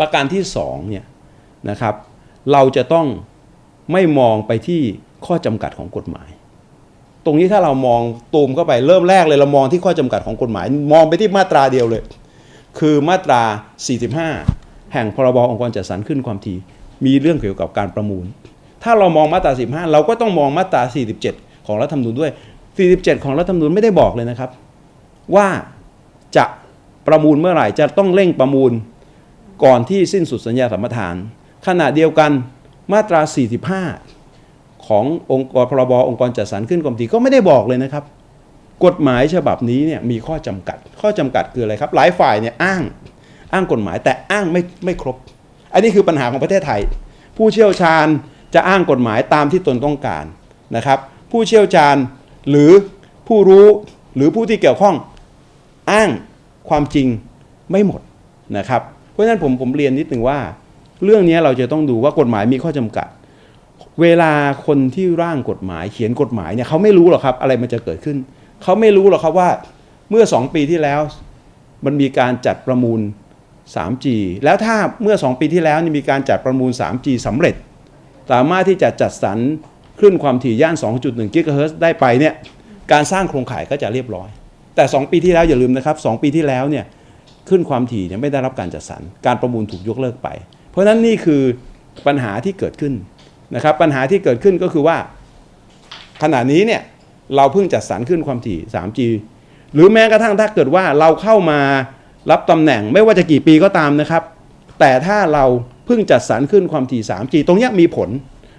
ประการที่สองเนี่ยนะครับเราจะต้องไม่มองไปที่ข้อจำกัดของกฎหมาย ตรงนี้ถ้าเรามองตูมเข้าไปเริ่มแรกเลยเรามองที่ข้อจำกัดของกฎหมาย มองไปที่มาตราเดียวเลย คือมาตรา 45 แห่งพรบองค์กรจัดสรรขึ้นความถี่มีเรื่องเกี่ยวกับการประมูล ถ้าเรามองมาตรา 15 เราก็ต้องมองมาตรา 47 ของรัฐธรรมนูญด้วย 47 ของรัฐธรรมนูญไม่ได้บอกเลยนะครับ ว่าจะประมูลเมื่อไหร่จะต้องเร่งประมูล ก่อนที่สิ้นสุดสัญญาสัมปทาน ขณะเดียวกันมาตรา 45 ขององค์กรพรบองค์กรจัดสรรขึ้นความถี่ก็ไม่ได้บอกเลยนะครับ กฎหมายฉบับนี้เนี่ยมีข้อจำกัด ข้อจำกัดคืออะไรครับ หลายฝ่ายเนี่ยอ้างอ้างกฎหมายแต่อ้างไม่ไม่ครบ อันนี้คือปัญหาของประเทศไทย ผู้เชี่ยวชาญจะอ้างกฎหมายตามที่ตนต้องการนะครับ ผู้เชี่ยวชาญหรือผู้รู้หรือผู้ที่เกี่ยวข้องอ้างความจริงไม่หมดนะครับ ราะฉะนั้นผมผมเรียนนิดหนึ่งว่า เรื่องนี้เราจะต้องดูว่ากฎหมายมีข้อจำกัด เวลาคนที่ร่างกฎหมายเขียนกฎหมายเนี่ยเขาไม่รู้หรอกครับ อะไรมันจะเกิดขึ้น เขาไม่รู้หรอกครับว่าเมื่อ 2 ปีที่แล้ว มันมีการจัดประมูล 3G แล้วถ้าเมื่อ 2 ปีที่แล้วนี่มีการจัดประมูล 3G สำเร็จ สามารถที่จะจัดสรรคลื่นความถี่ย่าน 2.1กิกะเฮิรตซ์ได้ไปเนี่ยการสร้างโครงข่ายก็จะเรียบร้อย แต่ 2 ปีที่แล้วอย่าลืมนะครับ 2 ปีที่แล้วเนี่ย คลื่นความถี่เนี่ยไม่ได้รับการจัดสรร การประมูลถูกยกเลิกไป เพราะฉะนั้นนี่คือปัญหาที่เกิดขึ้นนะครับ ปัญหาที่เกิดขึ้นก็คือว่า ขณะนี้เนี่ยเราเพิ่งจัดสรรขึ้นความถี่ 3G หรือแม้กระทั่งถ้าเกิดว่าเราเข้ามารับตำแหน่งไม่ว่าจะกี่ปีก็ตามนะครับ แต่ถ้าเราเพิ่งจัดสรรขึ้นความถี่ 3G ตรงนี้มีผล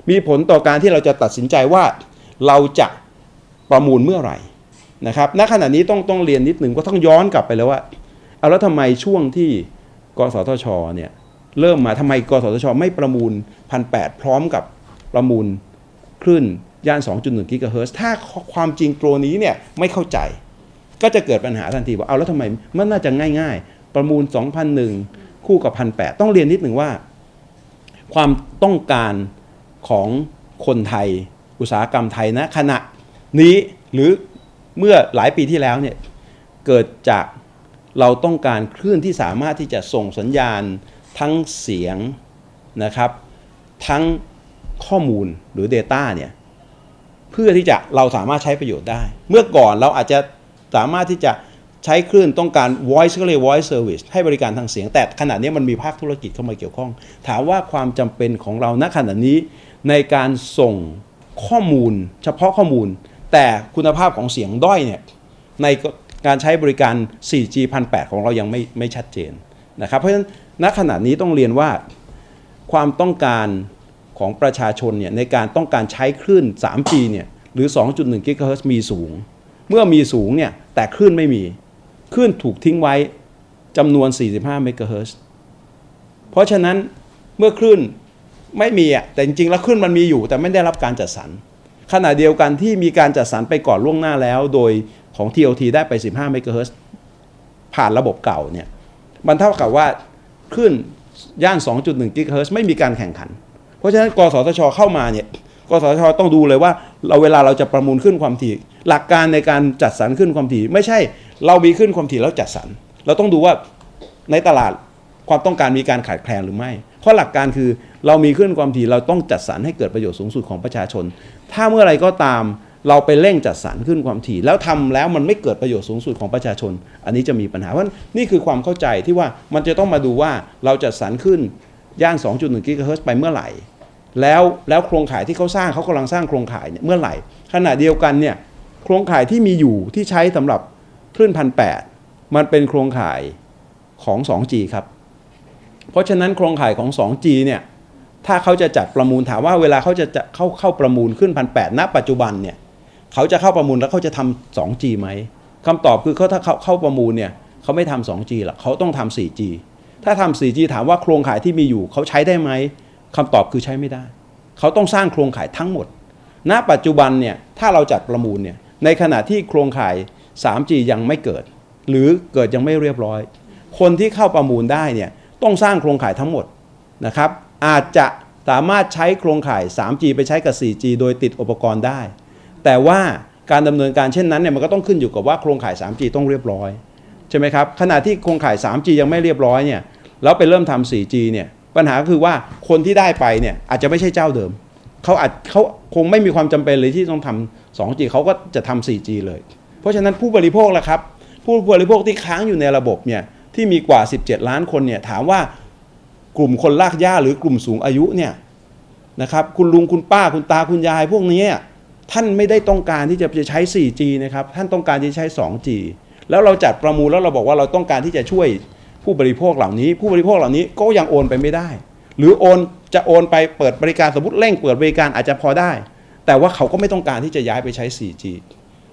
มีผลต่อการที่เราจะตัดสินใจว่าเราจะประมูลเมื่อไหร่นะครับ ณ ขณะนี้ต้องต้องเรียนนิดหนึ่งก็ต้องย้อนกลับไปแล้วว่า เอาแล้วทำไมช่วงที่กสทชเนี่ยเริ่มมาทำไมกสทช ไม่ประมูลพันแพร้อมกับประมูลคลื่นย่าน 2.1กิกะเฮิรตซ์ถ้าความจริงตัวนี้เนี่ยไม่เข้าใจ ก็จะเกิดปัญหาทันทีว่าเอาแล้วทำไมมันน่าจะง่าย ๆ ประมูล 2,001 คู่กับ1,800ต้องเรียนนิดหนึ่งว่า ความต้องการของคนไทย อุตสาหกรรมไทยนะขณะนี้หรือเมื่อหลายปีที่แล้วเนี่ยเกิดจาก เราต้องการคลื่นที่สามารถที่จะส่งสัญญาณทั้งเสียงนะครับ ทั้งข้อมูลหรือ Data เนี่ยเพื่อที่จะเราสามารถใช้ประโยชน์ได้ เมื่อก่อนเราอาจจะสามารถที่จะใช้คลื่นต้องการ voice ก็เรีย voice service ให้บริการทางเสียง แต่ขณะนี้มันมีภาคธุรกิจเข้ามาเกี่ยวข้อง ถามว่าความจำเป็นของเราณขณะนี้ในการส่งข้อมูล เฉพาะข้อมูล แต่คุณภาพของเสียงด้อยเนี่ยใน การใช้บริการ 4G 1,800ของเรายังไม่ไม่ชัดเจนนะครับ เพราะฉะนั้นณขณะนี้ต้องเรียนว่าความต้องการของประชาชนเนี่ยในการต้องการใช้คลื่น 3G เนี่ยหรือ 2.1กิกะเฮิรตซ์มีสูง เมื่อมีสูงเนี่ยแต่คลื่นไม่มี คลื่นถูกทิ้งไว้จำนวน 45 เมกะเฮิรตซ์เพราะฉะนั้นเมื่อคลื่นไม่มีอะแต่จริงๆ แล้วคลื่นมันมีอยู่แต่ไม่ได้รับการจัดสรรขณะเดียวกันที่มีการจัดสรรไปก่อนล่วงหน้าแล้ว โดย ของ TOT ได้ไป 15 เมกะเฮิรตซ์ผ่านระบบเก่าเนี่ยมันเท่ากับว่าคลื่นย่าน 2.1 กิกะเฮิรตซ์ไม่มีการแข่งขัน เพราะฉะนั้นกสทช เข้ามาเนี่ยกสทช ต้องดูเลยว่าเราเวลาเราจะประมูลขึ้นความถี่ หลักการในการจัดสรรขึ้นความถี่ ไม่ใช่เรามีขึ้นความถี่แล้วจัดสรร เราต้องดูว่าในตลาดความต้องการมีการขาดแคลนหรือไม่ เพราะหลักการคือเรามีขึ้นความถี่เราต้องจัดสรรให้เกิดประโยชน์สูงสุดของประชาชน ถ้าเมื่อไรก็ตาม เราไปเร่งจัดสรรขึ้นความถี่ แล้วทำแล้วมันไม่เกิดประโยชน์สูงสุดของประชาชน อันนี้จะมีปัญหาเพราะนี่คือความเข้าใจที่ว่ามันจะต้องมาดูว่าเราจัดสรรขึ้นย่าน 2.1 กิกะเฮิรตซ์ไปเมื่อไหร่ แล้วแล้วโครงข่ายที่เขาสร้างเขากำลังสร้างโครงข่ายเนี่ยเมื่อไหร่ ขณะเดียวกันเนี่ยโครงข่ายที่มีอยู่ที่ใช้สำหรับคลื่นพันแมันเป็นโครงข่ายของ 2G ครับ เพราะฉะนั้นโครงข่ายของ 2G เนี่ยถ้าเขาจะจัดประมูลถามว่าเวลาเขาจะจะเข้าเข้าประมูลขึ้นพันแณปัจจุบันเนี่ย เขาจะเข้าประมูลแล้วเขาจะทำ 2G ไหมคำตอบคือเขาถ้าเขาเข้าประมูลเนี่ยเขาไม่ทำ 2G หรอกเขาต้องทำ 4G ถ้าทำ 4G ถามว่าโครงข่ายที่มีอยู่เขาใช้ได้ไหมคำตอบคือใช้ไม่ได้ เขาต้องสร้างโครงข่ายทั้งหมด ณ ปัจจุบันเนี่ยถ้าเราจัดประมูลเนี่ยในขณะที่โครงข่าย 3G ยังไม่เกิด หรือเกิดยังไม่เรียบร้อย คนที่เข้าประมูลได้เนี่ยต้องสร้างโครงข่ายทั้งหมดนะครับอาจจะสามารถใช้โครงข่าย 3G ไปใช้กับ 4G โดยติดอุปกรณ์ได้ แต่ว่าการดำเนินการเช่นนั้นเนี่ยมันก็ต้องขึ้นอยู่กับว่าโครงข่าย 3G ต้องเรียบร้อยใช่ไหมครับขณะที่โครงข่าย 3G ยังไม่เรียบร้อยเนี่ยแล้วไปเริ่มทำ 4G เนี่ยปัญหาก็คือว่าคนที่ได้ไปเนี่ยอาจจะไม่ใช่เจ้าเดิมเขาอาจเขาคงไม่มีความจำเป็นเลยที่ต้องทำ 2G เขาก็จะทำ 4G เลย เพราะฉะนั้นผู้บริโภคละครับ ผู้บริโภคที่ค้างอยู่ในระบบเนี่ยที่มีกว่า 17 ล้านคนเนี่ยถามว่ากลุ่มคนลากย่าหรือกลุ่มสูงอายุเนี่ยนะครับคุณลุงคุณป้าคุณตาคุณยายพวกนี้ ท่านไม่ได้ต้องการที่จะใช้ 4G นะครับ ท่านต้องการที่จะใช้ 2G แล้วเราจัดประมูลแล้วเราบอกว่าเราต้องการที่จะช่วยผู้บริโภคเหล่านี้ ผู้บริโภคเหล่านี้ก็ยังโอนไปไม่ได้ หรือโอนจะโอนไปเปิดบริการสมมติเร่งเปิดบริการอาจจะพอได้ แต่ว่าเขาก็ไม่ต้องการที่จะย้ายไปใช้ 4G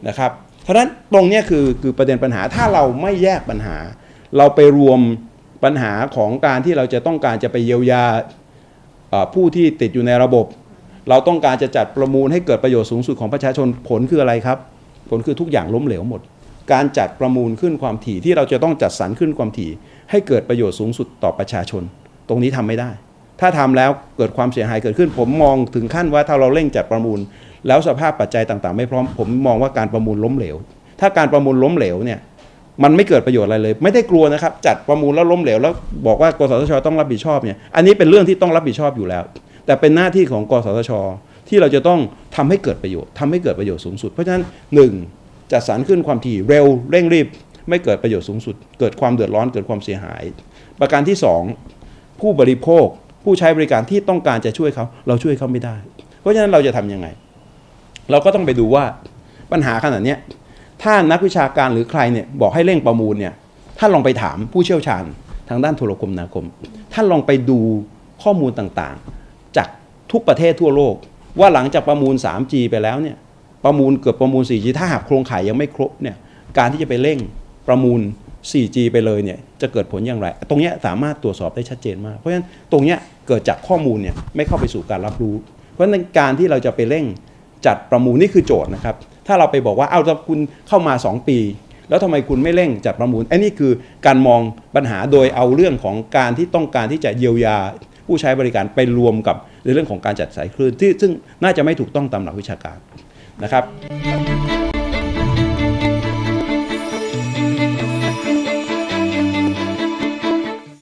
นะครับเพราะฉะนั้นตรงนี้คือคือประเด็นปัญหาถ้าเราไม่แยกปัญหา เราไปรวมปัญหาของการที่เราจะต้องการจะไปเยียวยาผู้ที่ติดอยู่ในระบบ เราต้องการจะจัดประมูลให้เกิดประโยชน์สูงสุดของประชาชนผลคืออะไรครับ ผลคือทุกอย่างล้มเหลวหมด การจัดประมูลขึ้นความถี่ที่เราจะต้องจัดสรรขึ้นความถี่ ให้เกิดประโยชน์สูงสุดต่อประชาชน ตรงนี้ทำไม่ได้ ถ้าทำแล้วเกิดความเสียหายเกิดขึ้น ผมมองถึงขั้นว่าถ้าเราเร่งจัดประมูล แล้วสภาพปัจจัยต่างๆ ไม่พร้อม ผมมองว่าการประมูลล้มเหลว ถ้าการประมูลล้มเหลวเนี่ยมันไม่เกิดประโยชน์อะไรเลย ไม่ได้กลัวนะครับ จัดประมูลแล้วล้มเหลวแล้วบอกว่ากสทชต้องรับผิดชอบเนี่ยอันนี้เป็นเรื่องที่ต้องรับผิดชอบอยู่แล้ว แต่เป็นหน้าที่ของกสทช ที่เราจะต้องทำให้เกิดประโยชน์ทำให้เกิดประโยชน์สูงสุด เพราะฉะนั้นหนึ่งจัดสรรขึ้นความถี่เร็วเร่งรีบ ไม่เกิดประโยชน์สูงสุด เกิดความเดือดร้อนเกิดความเสียหาย ประการที่สองผู้บริโภคผู้ใช้บริการที่ต้องการจะช่วยเขาเราช่วยเขาไม่ได้ เพราะฉะนั้นเราจะทำยังไง เราก็ต้องไปดูว่าปัญหาขนาดนี้ถ้านักวิชาการหรือใครเนี่ยบอกให้เร่งประมูลเนี่ยท่านลองไปถามผู้เชี่ยวชาญทางด้านโทรคมนาคม ท่านลองไปดูข้อมูลต่าง จากทุกประเทศทั่วโลก ว่าหลังจากประมูล 3G ไปแล้วเนี่ยประมูลเกือบประมูล 4G ถ้าหากโครงข่ายยังไม่ครบเนี่ยการที่จะไปเร่งประมูล 4G ไปเลยเนี่ยจะเกิดผลอย่างไร ตรงนี้สามารถตรวจสอบได้ชัดเจนมาก เพราะฉะนั้นตรงนี้เกิดจากข้อมูลเนี่ยไม่เข้าไปสู่การรับรู้ เพราะฉะนั้นการที่เราจะไปเร่งจัดประมูลนี่คือโจทย์นะครับ ถ้าเราไปบอกว่าเอาถ้าคุณเข้ามา 2 ปี แล้วทำไมคุณไม่เร่งจัดประมูลไอ้นี่คือการมองปัญหาโดยเอาเรื่องของการที่ต้องการที่จะเยียวยา ผู้ใช้บริการไปรวมกับในเรื่องของการจัดสายคลื่นที่ซึ่งน่าจะไม่ถูกต้องตามหลักวิชาการนะครับ